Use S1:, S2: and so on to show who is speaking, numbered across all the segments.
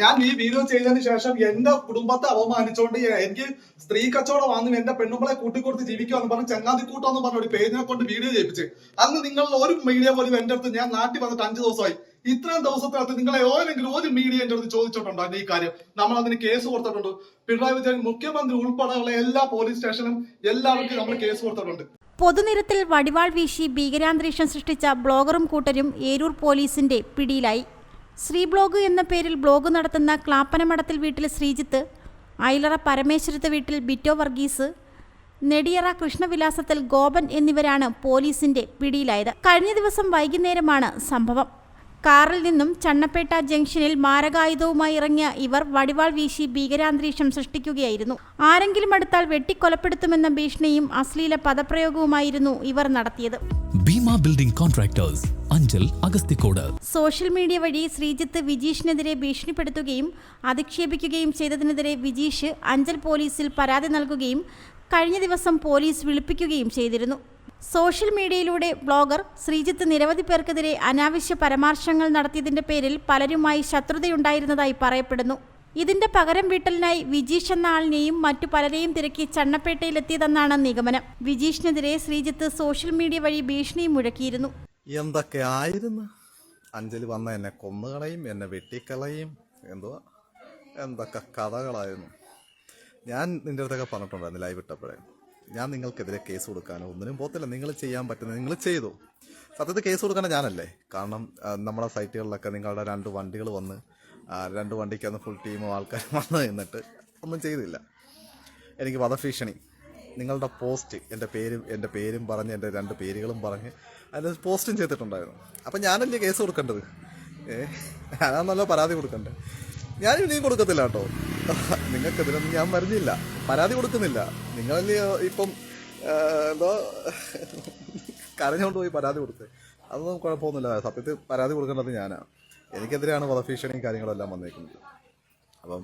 S1: ഞാൻ ഈ വീഡിയോ ചെയ്തതിന് ശേഷം എന്റെ കുടുംബത്തെ അപമാനിച്ചോണ്ട് എനിക്ക് സ്ത്രീ കച്ചവടമാണെന്നും എന്റെ പെണ്ണുമ്പളെ കൂട്ടിക്കൊടുത്ത് ജീവിക്കുമെന്ന് പറഞ്ഞ് ചങ്ങാതി കൂട്ടമെന്ന് പറഞ്ഞ ഒരു പേജിനെ കൊണ്ട് വീഡിയോ ചെയ്യിപ്പിച്ച്. അന്ന് നിങ്ങൾ ഒരു മീഡിയ പോലും എന്റെ അടുത്ത് ഞാൻ നാട്ടിൽ വന്നിട്ട് അഞ്ചു ദിവസമായി. ഇത്രയും ദിവസത്തിനകത്ത് നിങ്ങളെ ഏതെങ്കിലും ഒരു മീഡിയ എന്റെ അടുത്ത് ചോദിച്ചിട്ടുണ്ടോ ഈ കാര്യം? നമ്മൾ അതിന് കേസ് കൊടുത്തിട്ടുണ്ട്. പിണറായി വിജയൻ മുഖ്യമന്ത്രി ഉൾപ്പെടെയുള്ള എല്ലാ പോലീസ് സ്റ്റേഷനും എല്ലാവർക്കും നമ്മൾ കേസ് കൊടുത്തിട്ടുണ്ട്.
S2: പൊതുനിരത്തിൽ വടിവാൾ വീശി ഭീകരാന്തരീക്ഷം സൃഷ്ടിച്ച ബ്ലോഗറും കൂട്ടരും ഏരൂർ പോലീസിന്റെ പിടിയിലായി. ശ്രീ ബ്ലോഗ് എന്ന പേരിൽ ബ്ലോഗ് നടത്തുന്ന ക്ലാപ്പനമടത്തിൽ വീട്ടിൽ ശ്രീജിത്ത് ഐലറ പരമേശ്വരത്ത് വീട്ടിൽ ബിറ്റോ വർഗീസ് നെടിയറ കൃഷ്ണവിലാസത്തിൽ ഗോപൻ എന്നിവരാണ് പോലീസിന്റെ പിടിയിലായത്. കഴിഞ്ഞ ദിവസം വൈകുന്നേരമാണ് സംഭവം. കാറിൽ നിന്നും ചണ്ണപ്പേട്ട ജംഗ്ഷനിൽ മാരകായുധവുമായി ഇറങ്ങിയ ഇവർ വടിവാൾ വീശി ഭീകരാന്തരീക്ഷം സൃഷ്ടിക്കുകയായിരുന്നു. ആരെങ്കിലും അടുത്താൽ വെട്ടിക്കൊലപ്പെടുത്തുമെന്ന ഭീഷണിയും അശ്ലീല പദപ്രയോഗവുമായിരുന്നു ഇവർ നടത്തിയത്.
S3: Building contractors Anchal Agasthikode.
S2: Social media വഴി ശ്രീജിത്ത് വിജീഷിനെതിരെ ഭീഷണിപ്പെടുത്തുകയും അധിക്ഷേപിക്കുകയും ചെയ്തതിനെതിരെ വിജീഷ് അഞ്ചൽ പോലീസിൽ പരാതി നൽകുകയും കഴിഞ്ഞ ദിവസം പോലീസ് വിളിപ്പിക്കുകയും ചെയ്തിരുന്നു. സോഷ്യൽ മീഡിയയിലൂടെ ബ്ലോഗർ ശ്രീജിത്ത് നിരവധി പേർക്കെതിരെ അനാവശ്യ പരാമർശങ്ങൾ നടത്തിയതിന്റെ പേരിൽ പലരുമായി ശത്രുതയുണ്ടായിരുന്നതായി പറയപ്പെടുന്നു. ഇതിന്റെ പകരം വീട്ടലിനായി വിജീഷ് എന്ന ആളിനെയും മറ്റു പലരെയും തിരക്കി ചണ്ണപ്പേട്ടയിലെത്തിയതെന്നാണ് നിഗമനം. വിജീഷിനെതിരെ ശ്രീജിത്ത് സോഷ്യൽ മീഡിയ വഴി ഭീഷണിയും മുഴക്കിയിരുന്നു.
S4: എന്തൊക്കെ ആയിരുന്നു? അഞ്ജലി വന്ന എന്നെ കൊന്നുകളയും എന്നെ വെട്ടിക്കളയും. എന്തോ എന്തൊക്കെ കഥകളായിരുന്നു? ഞാൻ നിന്റെ അടുത്തൊക്കെ പറഞ്ഞിട്ടുണ്ടായിരുന്നു ലൈവ് ഇട്ടപ്പോഴേ. ഞാൻ നിങ്ങൾക്കെതിരെ കേസ് കൊടുക്കാനോ ഒന്നിനും പോത്തില്ല നിങ്ങൾ ചെയ്യാൻ പറ്റുന്നത് നിങ്ങൾ ചെയ്തു. സത്യത്തിൽ കേസ് കൊടുക്കേണ്ട ഞാനല്ലേ? കാരണം നമ്മുടെ സൈറ്റുകളിലൊക്കെ നിങ്ങളുടെ രണ്ട് വണ്ടികൾ വന്ന് രണ്ട് വണ്ടിക്ക് അന്ന് ഫുൾ ടീമും ആൾക്കാരും വന്ന് നിന്നിട്ട് ഒന്നും ചെയ്തില്ല. എനിക്ക് വധഭീഷണി. നിങ്ങളുടെ പോസ്റ്റ് എന്റെ പേരും എന്റെ പേരും പറഞ്ഞ് എന്റെ രണ്ട് പേരുകളും പറഞ്ഞ് അതിന്റെ പോസ്റ്റും ചെയ്തിട്ടുണ്ടായിരുന്നു. അപ്പം ഞാനല്ലേ കേസ് കൊടുക്കേണ്ടത്? ഏ ഞാനാണല്ലോ പരാതി കൊടുക്കണ്ടേ? ഞാൻ ഇനിയും കൊടുക്കത്തില്ല കേട്ടോ. നിങ്ങൾക്കെതിരൊന്നും ഞാൻ വരുന്നില്ല. പരാതി കൊടുക്കുന്നില്ല. നിങ്ങളല്ലേ ഇപ്പം എന്തോ കരഞ്ഞുകൊണ്ട് പോയി പരാതി കൊടുത്ത്. അതൊന്നും കുഴപ്പമൊന്നുമില്ല. സത്യത്തിൽ പരാതി കൊടുക്കേണ്ടത് ഞാനാണ് എനിക്കെതിരെയാണ് വധഭീഷണിയും കാര്യങ്ങളെല്ലാം വന്നേക്കുന്നത്. അപ്പം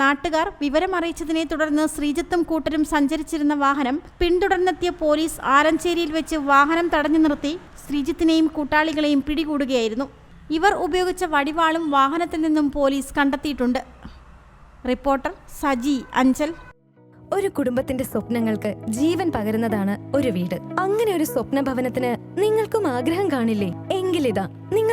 S2: നാട്ടുകാർ വിവരമറിയിച്ചതിനെ തുടർന്ന് ശ്രീജിത്തും കൂട്ടരും സഞ്ചരിച്ചിരുന്ന വാഹനം പിന്തുടർന്നെത്തിയ പോലീസ് ആലഞ്ചേരിയിൽ വെച്ച് വാഹനം തടഞ്ഞു നിർത്തി ശ്രീജിത്തിനെയും കൂട്ടാളികളെയും പിടികൂടുകയായിരുന്നു. ഇവർ ഉപയോഗിച്ച വടിവാളും വാഹനത്തിൽ നിന്നും പോലീസ് കണ്ടെത്തിയിട്ടുണ്ട്. റിപ്പോർട്ടർ സജി അഞ്ചൽ.
S5: ഒരു കുടുംബത്തിന്റെ സ്വപ്നങ്ങൾക്ക് ജീവൻ പകരുന്നതാണ് ഒരു വീട്. അങ്ങനെ ഒരു സ്വപ്ന ഭവനത്തിന് നിങ്ങൾക്കും ആഗ്രഹം കാണില്ലേ? എങ്കിലിതാ